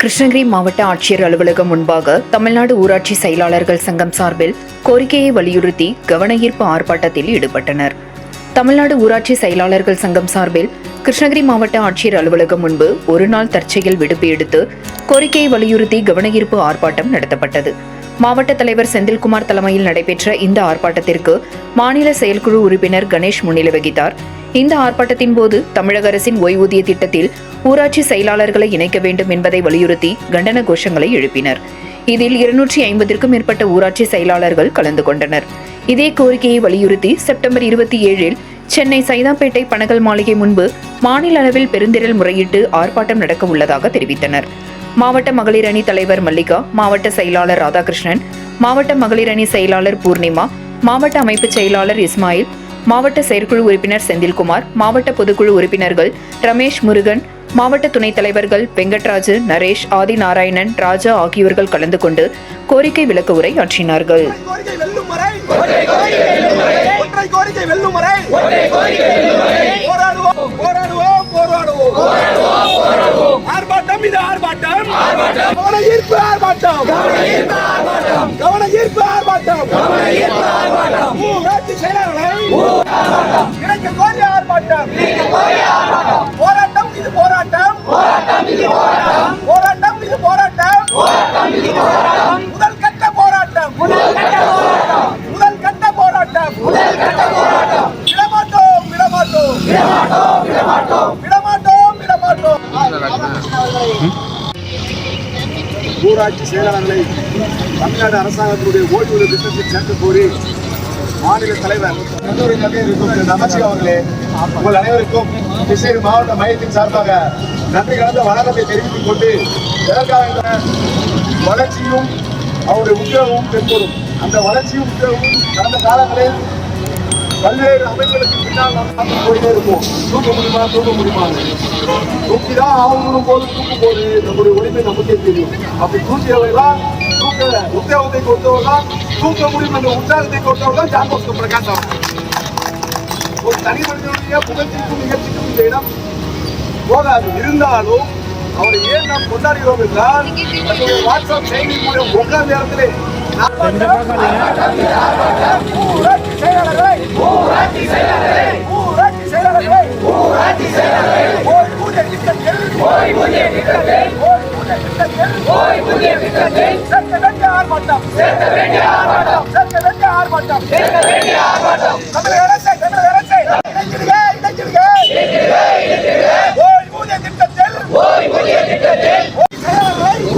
கிருஷ்ணகிரி மாவட்ட ஆட்சியர் அலுவலகம் முன்பாக தமிழ்நாடு ஊராட்சி செயலாளர்கள் சங்கம் சார்பில் கோரிக்கையை வலியுறுத்தி கவனஈர்ப்பு ஆர்ப்பாட்டத்தில் ஈடுபட்டனர். தமிழ்நாடு ஊராட்சி செயலாளர்கள் சங்கம் சார்பில் கிருஷ்ணகிரி மாவட்ட ஆட்சியர் அலுவலகம் முன்பு ஒருநாள் தற்செயல் விடுப்பு எடுத்து கோரிக்கையை வலியுறுத்தி கவனஈர்ப்பு ஆர்ப்பாட்டம் நடத்தப்பட்டது. மாவட்ட தலைவர் செந்தில்குமார் தலைமையில் நடைபெற்ற இந்த ஆர்ப்பாட்டத்திற்கு மாநில செயற்குழு உறுப்பினர் கணேஷ் முன்னிலை வகித்தார். இந்த ஆர்ப்பாட்டத்தின் போது தமிழக அரசின் ஓய்வூதிய திட்டத்தில் ஊராட்சி செயலாளர்களை இணைக்க வேண்டும் என்பதை வலியுறுத்தி கண்டன கோஷங்களை எழுப்பினர். இதில் இருநூற்றி ஐம்பதிற்கும் மேற்பட்ட ஊராட்சி செயலாளர்கள் கலந்து கொண்டனர். இதே கோரிக்கையை வலியுறுத்தி செப்டம்பர் இருபத்தி ஏழில் சென்னை சைதாப்பேட்டை பனகல் மாளிகை முன்பு மாநில அளவில் பெருந்திரல் முறையிட்டு ஆர்ப்பாட்டம் நடக்க உள்ளதாக தெரிவித்தனர். மாவட்ட மகளிர் அணி தலைவர் மல்லிகா மாவட்ட செயலாளர் ராதாகிருஷ்ணன் மாவட்ட மகளிர் அணி செயலாளர் பூர்ணிமா மாவட்ட அமைப்பு செயலாளர் இஸ்மாயில் மாவட்ட செயற்குழு உறுப்பினர் செந்தில்குமார் மாவட்ட பொதுக்குழு உறுப்பினர்கள் ரமேஷ் முருகன் மாவட்ட துணைத் தலைவர்கள் வெங்கட்ராஜு நரேஷ் ஆதிநாராயணன் ராஜா ஆகியோர்கள் கலந்து கொண்டு கோரிக்கை விளக்க உரை ஆற்றினார்கள். ஆர்ப்பாட்டம். இது ஆர்ப்பாட்டம். கவன ஈர்ப்பு ஆர்ப்பாட்டம். கவன ஈர்ப்பு ஆர்ப்பாட்டம். ஊராட்சி செயலாளர்களை தமிழ்நாடு அரசாங்கத்தினுடைய ஓய்வூதிய திட்டத்தில் சேர்க்க கோரி மாநில தலைவர் கல்லூரி இருக்கும் நமச்சிவா அவர்களே உங்கள் அனைவருக்கும் கிருஷ்ணகிரி மாவட்ட மையத்தின் சார்பாக நன்றி கலந்த வணக்கத்தை தெரிவித்துக் கொண்டு இதற்காக வளர்ச்சியும் அவருடைய உத்தியோகமும் தென்படும் அந்த வளர்ச்சியும் உத்தியோகமும் கடந்த காலங்களில் பல்வேறு அமைப்புகளுக்கு பின்னால் நாம் பார்த்து போயிட்டே இருப்போம். தூக்க முடியுமா தூக்க முடியுமா? தூக்கிதான் ஆகணும் போது தூக்கும் போது. நம்முடைய உரிமை நமக்கே தெரியும். அப்படி தூக்கியவர்களாம் தூக்க உத்தியோகத்தை கொடுத்தவர்களாம் தூக்க முடியும் என்ற உற்சாகத்தை கொடுத்தவர்கள் ஜான்போஸ்கோ பிரகாசம். ஒரு தனி மனிதனுடைய புகழ்ச்சிக்கும் நிகழ்ச்சிக்கும் இந்த இடம் போகாது இருந்தாலும் அவரை ஏன் நாம் கொண்டாடுகிறோம் என்றால் நம்முடைய வாட்ஸ்அப் செய்தி மூலம் உட்கார்ந்த இடத்திலே ஊராட்சி செயலாளர்களை ஊராட்சி செயலாளர்களை ஊராட்சி செயலாளர்களை ஓய்வூதிய திட்டத்தில் ஓய்வூதிய திட்டத்தில் ஓய்வூதிய திட்டத்தில் ஓய்வூதிய திட்டத்தில் சேர்க்க வேண்டிய ஆர்ப்பாட்டம் சேர்க்க வேண்டிய ஆர்ப்பாட்டம் சேர்க்க வேண்டிய ஆர்ப்பாட்டம் சேர்க்க வேண்டிய ஆர்ப்பாட்டம் தமிழக அரசை தமிழக அரசை இணைச்சிடுக இணைச்சிடுக ஓய்வூதிய திட்டத்தில் ஓய்வூதிய திட்டத்தில்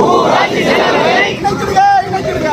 ஊராட்சி செயலாளர்களை இணைச்சிடுக இணைச்சிடுக